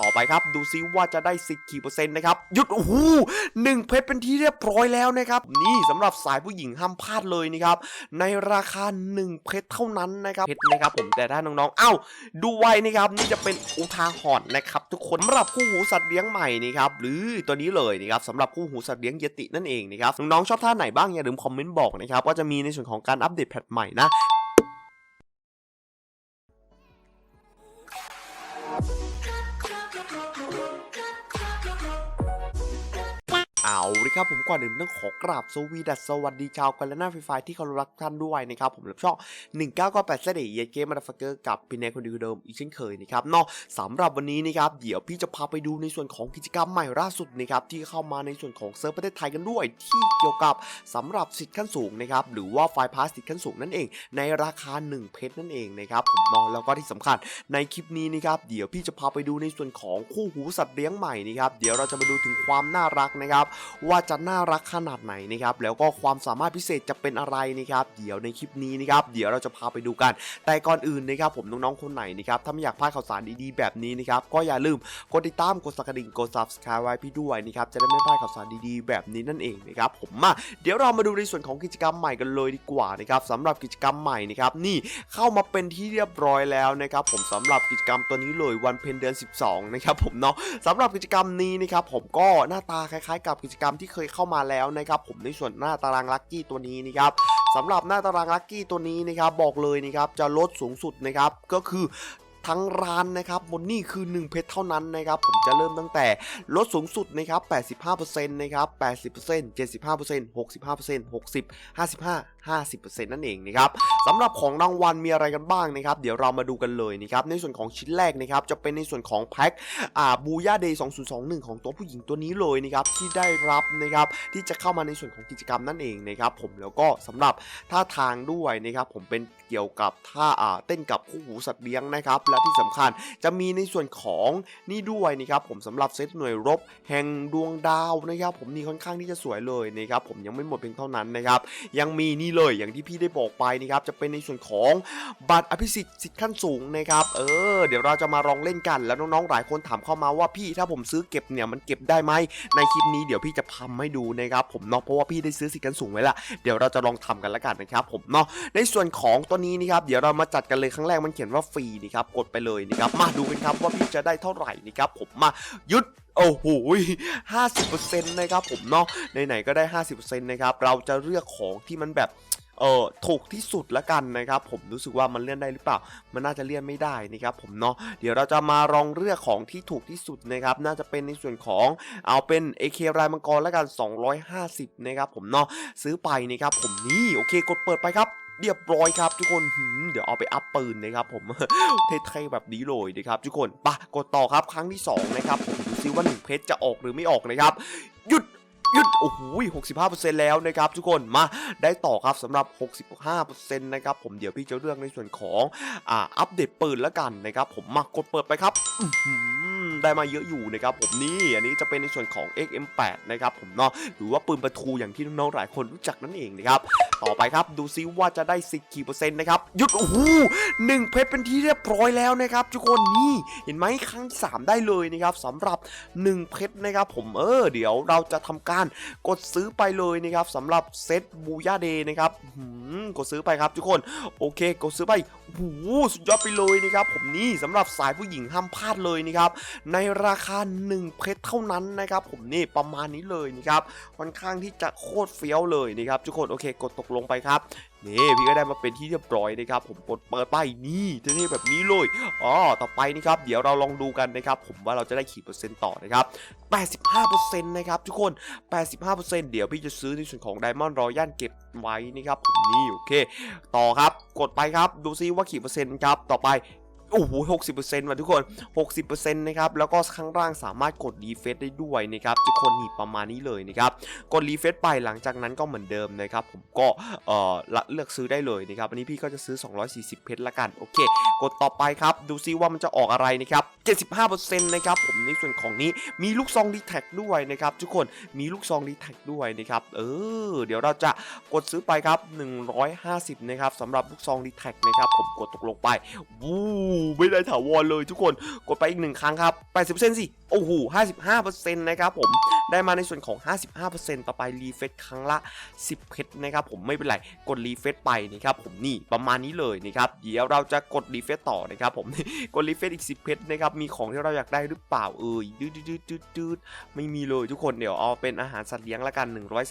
ต่อไปครับ ดูซิว่าจะได้สิกี่เปอร์เซ็นต์นะครับหยุดโอ้โหหนึ่งเพชรเป็นที่เรียบร้อยแล้วนะครับนี่สำหรับสายผู้หญิงห้ามพลาดเลยนะครับในราคา 1 เพชรเท่านั้นนะครับเพชรนะครับผมแต่ถ้าน้องๆเอ้าดูไว้นะครับนี่จะเป็นอุทาหรณ์นะครับทุกคนสำหรับคู่หูสัตว์เลี้ยงใหม่นะครับหรือตัวนี้เลยนะครับสำหรับคู่หูสัตว์เลี้ยงเยตินั่นเองนะครับน้องๆชอบท่าไหนบ้างอย่าลืมคอมเมนต์บอกนะครับว่าจะมีในส่วนของการอัปเดตแพทใหม่นะ เอาเลยครับผมก่อนอื่นต้องขอกราบสวีดัสสวัสดีชาวกันและหน้าไฟฟ้าที่เคารพรักท่านด้วยนะครับผมรับช่อง 1998เสด็จเยเกมมาดฟักเกอร์กับพี่แนคนดีเดิมอีกเช่นเคยนะครับเนาะสำหรับวันนี้นะครับเดี๋ยวพี่จะพาไปดูในส่วนของกิจกรรมใหม่ล่าสุดนะครับที่เข้ามาในส่วนของเซิร์ฟประเทศไทยกันด้วย ที่เกี่ยวกับสำหรับสิทธิ์ขั้นสูงนะครับหรือว่าไฟพาสสิทธิ์ขั้นสูงนั่นเอง ในราคา 1 เพชรนั่นเองนะครับผมเนาะแล้วก็ที่สำคัญในคลิปนี้นะครับเดี๋ยวพี่จะพาไปดูในส่วนของคู่หูสัตว์เลี้ยงใหม่นะครับเดี๋ยวเราจะมาดูถึงความน่ารักนะครับว่าจะน่ารักขนาดไหนนะครับแล้วก็ความสามารถพิเศษจะเป็นอะไรนะครับเดี๋ยวในคลิปนี้นะครับเดี๋ยวเราจะพาไปดูกัน แต่ก่อนอื่นนะครับผมน้องๆคนไหนนะครับถ้าไม่อยากพลาดข่าวสารดีๆแบบนี้นะครับก็อย่าลืมกดติดตามกดสักกระดิ่งกด subscribe ไว้พี่ด้วยนะครับจะได้ไม่พลาดข่าวสารดีๆ แบบนี้นั่นเองนะครับผมมาเดี๋ยวเรามาดูในส่วนของกิจกรรมใหม่กันเลยดีกว่านะครับสำหรับกิจกรรมใหม่นะครับนี่เข้ามาเป็นที่เรียบร้อยแล้วนะครับผมสำหรับกิจกรรมตัวนี้เลยวันเพ็ญเดือน 12 นะครับผมเนาะสำหรับกิจกรรมนี้นะครับผมก็หน้าตาคล้ายๆกับกิจกรรมที่เคยเข้ามาแล้วนะครับผมในส่วนหน้าตารางลัคกี้ตัวนี้นะครับสำหรับหน้าตารางลัคกี้ตัวนี้นะครับบอกเลยนะครับจะลดสูงสุดนะครับก็คือทั้งร้านนะครับบนนี่คือ 1 เพชรเท่านั้นนะครับผมจะเริ่มตั้งแต่ลดสูงสุดนะครับ 85%นะครับ 80% 75% 65% 60 55 50%นั่นเองนะครับสำหรับของรางวัลมีอะไรกันบ้างนะครับ เดี๋ยวเรามาดูกันเลยนะครับในส่วนของชิ้นแรกนะครับจะเป็นในส่วนของแพ็คอ่าบูย่าเดย์2021 ของตัวผู้หญิงตัวนี้เลยนะครับที่ได้รับนะครับที่จะเข้ามาในส่วนของกิจกรรมนั่นเองนะครับผมแล้วก็สำหรับท่าทางด้วยนะครับผมเป็นเกี่ยวกับท่าอ่าเต้นกับคู่หูสัตว์เลี้ยงนะครับและที่สำคัญจะมีในส่วนของนี่ด้วยนะครับผมสำหรับเซตหน่วยรบ แห่งดวงดาวนะครับผมนี่ค่อนข้างที่จะสวยเลยนะครับผมยังไม่หมดเพียงเท่านั้นนะครับยังมีนี่เลยอย่างที่พี่ได้บอกไปนะครับจะเป็นในส่วนของบัตรอภิสิทธิ์สิทธิ์ขั้นสูงนะครับเออเดี๋ยวเราจะมาลองเล่นกันแล้วน้องๆหลายคนถามเข้ามาว่าพี่ถ้าผมซื้อเก็บเนี่ยมันเก็บได้ไหมในคลิปนี้เดี๋ยวพี่จะทำให้ดูนะครับผมเนาะเพราะว่าพี่ได้ซื้อสิทธิ์ขั้นสูงไว้ละเดี๋ยวเราจะลองทำกันล้วกันนะครับผมเนาะในส่วนของตัวนี้นะครับเดี๋ยวเรามาจัดกันเลยครั้งแรกมันเขียนว่าฟรีนะครับกดไปเลยนะครับมาดูกันครับว่าพี่จะได้เท่าไหร่นะครับผมมาหยุด โอ้โหห้าสิบเปอร์เซ็นต์นะครับผมเนาะไหนๆก็ได้ห้าสิบเปอร์เซ็นต์นะครับเราจะเลือกของที่มันแบบเออถูกที่สุดละกันนะครับผมรู้สึกว่ามันเลื่อนได้หรือเปล่า มันน่าจะเลื่อนไม่ได้นะครับผมเนาะเดี๋ยวเราจะมาลองเลือกของที่ถูกที่สุดนะครับน่าจะเป็นในส่วนของเอาเป็น AK รายมังกรละกัน 250 นะครับผมเนาะซื้อไปนะครับผมนี่โอเคกดเปิดไปครับ เรียบร้อยครับทุกคนหืมเดี๋ยวเอาไปอัพปืนนะครับผมเท่ๆแบบนี้เลยนะครับทุกคนปะกดต่อครับครั้งที่สองนะครับผมดูซิว่าหนึ่งเพชรจะออกหรือไม่ออกนะครับหยุดหยุดโอ้โห65%แล้วนะครับทุกคนมาได้ต่อครับสำหรับ65%นะครับผมเดี๋ยวพี่จะเลือกในส่วนของอ่าอัปเดตปืนแล้วกันนะครับผมมากดเปิดไปครับอื ได้มาเยอะอยู่นะครับผมนี่อันนี้จะเป็นในส่วนของ XM8 นะครับผมเนาะหรือว่าปืนประทูอย่างที่น้องๆหลายคนรู้จักนั่นเองนะครับต่อไปครับดูซิว่าจะได้สิกี่เปอร์เซ็นต์นะครับหยุดโอ้โหหนึ่งเพชรเป็นที่เรียบร้อยแล้วนะครับทุกคนนี่เห็นไหมครั้งที่สามได้เลยนะครับสำหรับ 1 เพชรนะครับผมเออเดี๋ยวเราจะทำการกดซื้อไปเลยนะครับสำหรับเซตบูย่าเดย์นะครับหืมกดซื้อไปครับทุกคนโอเคกดซื้อไปโอ้โหสุดยอดไปเลยนะครับผมนี่สำหรับสายผู้หญิงห้ามพลาดเลยนะครับในราคา 1 เพชรเท่านั้นนะครับผมนี่ประมาณนี้เลยนะครับค่อนข้างที่จะโคตรเฟี้ยวเลยนะครับทุกคนโอเคกดตกลงไปครับนี่พี่ก็ได้มาเป็นที่เรียบร้อยนะครับผมกดเปิดไปนี่เท่ๆแบบนี้เลยอ๋อต่อไปนี่ครับเดี๋ยวเราลองดูกันนะครับผมว่าเราจะได้กี่เปอร์เซ็นต์ต่อนะครับ85%นะครับทุกคน 85%เดี๋ยวพี่จะซื้อในส่วนของ Diamond Royal เก็บไว้นะครับผมนี่โอเค ต่อครับกดไปครับดูซิว่ากี่เปอร์เซ็นต์ครับต่อไป โอ้โห60%ว่ะทุกคน60%นต์นะครับแล้วก็ข้างล่างสามารถกดรีเฟซได้ด้วยนะครับทุกคนนี่ประมาณนี้เลยนะครับกดรีเฟซไปหลังจากนั้นก็เหมือนเดิมนะครับผมก็เอ่อละเลือกซื้อได้เลยนะครับอันนี้พี่ก็จะซื้อ 240 เพชรละกันโอเค กดต่อไปครับดูซิว่ามันจะออกอะไรนะครับ75%นะครับผมในส่วนของนี้มีลูกซองดีแท็กด้วยนะครับทุกคนมีลูกซองดีแท็กด้วยนะครับเออเดี๋ยวเราจะกดซื้อไปครับ 150 นะครับสำหรับลูกซองดีแท็กนะครับผมกดตกลงไปวูไม่ได้ถาวรเลยทุกคนกดไปอีกหนึ่งครั้งครับ80%สิโอ้โห55%นะครับผม ได้มาในส่วนของ 55%ต่อไปรีเฟซครั้งละ 10เพชรนะครับผมไม่เป็นไรกดรีเฟซไปนะครับผมนี่ประมาณนี้เลยนะครับเดี๋ยวเราจะกดรีเฟซต่อนะครับผมกดรีเฟซอีก 10เพชรนะครับมีของที่เราอยากได้หรือเปล่าเอ่ยดืดดืดดืดดืดไม่มีเลยทุกคนเดี๋ยวเอาเป็นอาหารสัตว์เลี้ยงละกัน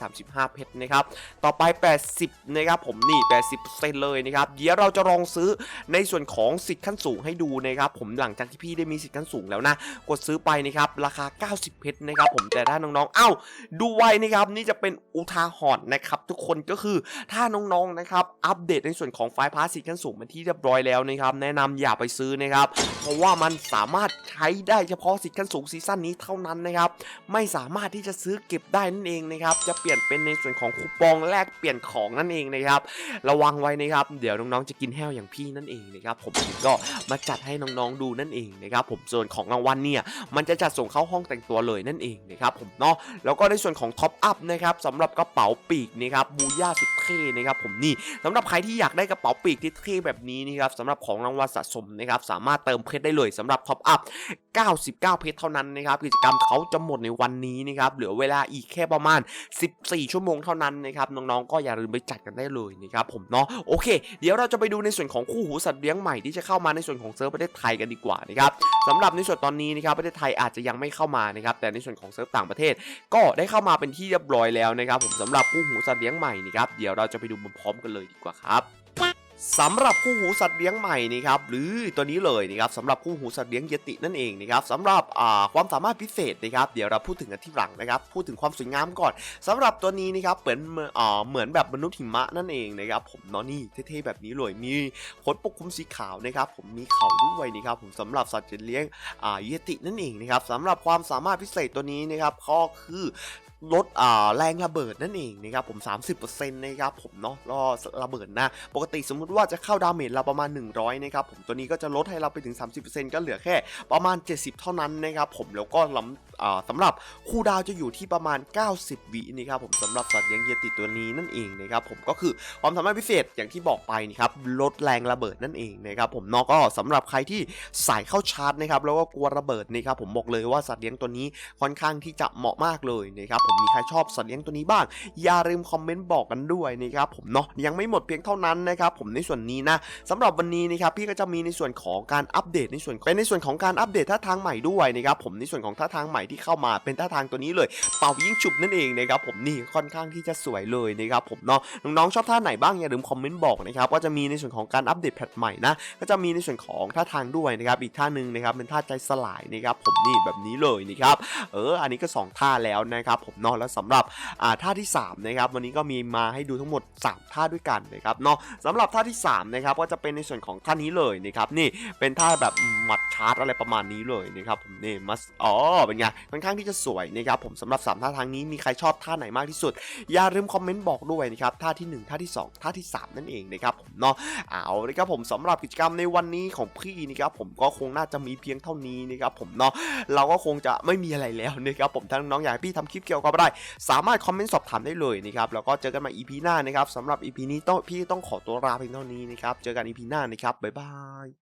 135 เพชรนะครับต่อไป 80นะครับผมนี่ 80%เลยนะครับเดี๋ยวเราจะลองซื้อในส่วนของสิทธิ์ขั้นสูงให้ดูนะครับผมหลังจากที่พี่ได้มีสิทธิ์ขั้นสูงแล้วนะกดซื้อไปนะครับราคา 90 เพชรนะครับผมแต่ถ้าน้องๆ เอ้าดูไว้นะครับนี่จะเป็นอุทาหรณ์นะครับทุกคนก็คือถ้าน้องๆนะครับอัปเดตในส่วนของไฟล์พาสสิขั้นสูงเป็นที่เรียบร้อยแล้วนะครับแนะนำอย่าไปซื้อนะครับเพราะว่ามันสามารถใช้ได้เฉพาะสิทธิ์ขั้นสูงซีซั่นนี้เท่านั้นนะครับไม่สามารถที่จะซื้อเก็บได้นั่นเองนะครับจะเปลี่ยนเป็นในส่วนของคูปองแลกเปลี่ยนของนั่นเองนะครับระวังไว้นะครับเดี๋ยวน้องๆจะกินแห้วอย่างพี่นั่นเองนะครับผมก็มาจัดให้น้องๆดูนั่นเองนะครับผมส่วนของรางวัลเนี่ยมันจะจัดส่งเข้าห้องแต่งตัวเลยนั่นเองนะครับผมเนาะแล้วก็ในส่วนของท็อปอัพนะครับสำหรับกระเป๋าปีกนะครับบูย่าสุดเท่นะครับผมนี่สำหรับใครที่อยากได้กระเป๋าปีกที่เท่แบบนี้นะครับสำหรับของรางวัลสะสมนะครับสามารถเติมเพชรได้เลยสำหรับท็อปอัพ99 เพชรเท่านั้นนะครับกิจกรรมเขาจะหมดในวันนี้นะครับเหลือเวลาอีกแค่ประมาณ 14 ชั่วโมงเท่านั้นนะครับน้องๆก็อย่าลืมไปจัดกันได้เลยนะครับผมเนาะโอเค เดี๋ยวเราจะไปดูในส่วนของคู่หูสัตว์เลี้ยงใหม่ที่จะเข้ามาในส่วนของเซิร์ฟประเทศไทยกันดีกว่านะครับสำหรับในส่วนตอนนี้นะครับประเทศไทยอาจจะยังไม่เข้ามานะครับแต่ในส่วนของเซิร์ฟต่างประเทศก็ได้เข้ามาเป็นที่เรียบร้อยแล้วนะครับผมสำหรับคู่หูสัตว์เลี้ยงใหม่นะครับเดี๋ยวเราจะไปดูพร้อมกันเลยดีกว่าครับ สำหรับคู่หูสัตว์เลี้ยงใหม่นะครับหรือตัวนี้เลยนะครับสำหรับคู่หูสัตว์เลี้ยงเยตินั่นเองนะครับสำหรับความสามารถพิเศษนะครับเดี๋ยวเราพูดถึงกันที่หลังนะครับพูดถึงความสวยงามก่อนสำหรับตัวนี้นะครับเหมือนเหมือนแบบมนุษย์หิมะนั่นเองนะครับผมเนาะนี่เท่ๆแบบนี้เลยมีขนปกคลุมสีขาวนะครับผมมีเขาด้วยนะครับผมสำหรับสัตว์เลี้ยงเยตินั่นเองนะครับสำหรับความสามารถพิเศษตัวนี้นะครับก็คือ ลดอ่าแรงระเบิดนั่นเองนะครับผม 30%นะครับผมเนาะก็ระเบิดนะ ปกติสมมุติว่าจะเข้าดาเมจเราประมาณ 100นะครับผมตัวนี้ก็จะลดให้เราไปถึง 30%ก็เหลือแค่ประมาณ 70 เท่านั้นนะครับผมแล้วก็ลำสำหรับคูลดาวจะอยู่ที่ประมาณ 90 วินะครับผมสำหรับสัตว์เลี้ยงเยติตัวนี้นั่นเองนะครับผมก็คือความสามารถพิเศษอย่างที่บอกไปนะครับลดแรงระเบิดนั่นเองนะครับผมเนาะก็สำหรับใครที่สายเข้าชาร์จนะครับแล้วก็กลัวระเบิดนะครับผมบอกเลยว่าสัตว์เลี้ยงตัวนี้ค่อนข้างที่จะเหมาะมากเลยนะครับผมมีใครชอบสัตว์เลี้ยงตัวนี้บ้าง อย่าลืมคอมเมนต์บอกกันด้วยนะครับผมเนาะยังไม่หมดเพียงเท่านั้นนะครับผมในส่วนนี้นะสำหรับวันนี้นะครับพี่ก็จะมีในส่วนของการอัปเดตในส่วนเป็นในส่วนของการอัปเดตท่าทางใหม่ด้วยนะครับผมในส่วนของท่าทางใหม่ที่เข้ามาเป็นท่าทางตัวนี้เลย เป่ายิ่งฉุบนั่นเองนะครับผมนี่ค่อนข้างที่จะสวยเลยนะครับผมเนาะน้องๆชอบท่าไหนบ้างอย่าลืมคอมเมนต์บอกนะครับว่าจะมีในส่วนของการอัปเดตแพทใหม่นะก็จะมีในส่วนของท่าทางด้วยนะครับอีกท่าหนึ่งนะครับเป็นท่าใจสลายนะครับผมนี่แบบนี้เลยนะครับเอออันนี้ก็สองท่าแล้วนะครับผมเนาะแล้วสำหรับท่าที่3นะครับวันนี้ก็มีมาให้ดูทั้งหมด 3 ท่าด้วยกันนะครับเนาะสำหรับท่าที่3นะครับก็จะเป็นในส่วนของท่านี้เลยนะครับนี่เป็นท่าแบบหมัดชาร์จอะไรประมาณนี้เลยนะครับผมนี่มัสอ๋อเป็นไงค่อนข้างที่จะสวยนะครับผมสำหรับ3ท่าทางนี้มีใครชอบท่าไหนมากที่สุด อย่าลืมคอมเมนต์บอกด้วยนะครับท่าที่ 1 ท่าที่ 2 ท่าที่ 3 นั่นเองนะครับผมเนาะเอาเลยครับผมสำหรับกิจกรรมในวันนี้ของพี่นะครับผมก็คงน่าจะมีเพียงเท่านี้นะครับผมเนาะเราก็คงจะไม่มีอะไรแล้วนะครับผมถ้าน้องอยากให้พี่ทำคลิปเกี่ยวกับอะไรสามารถคอมเมนต์สอบถามได้เลยนะครับแล้วก็เจอกันใหม่ EP หน้านะครับสำหรับ EP นี้ต้องพี่ต้องขอตัวลาเพียงเท่านี้นะครับเจอกัน EP หน้านะครับบ๊ายบาย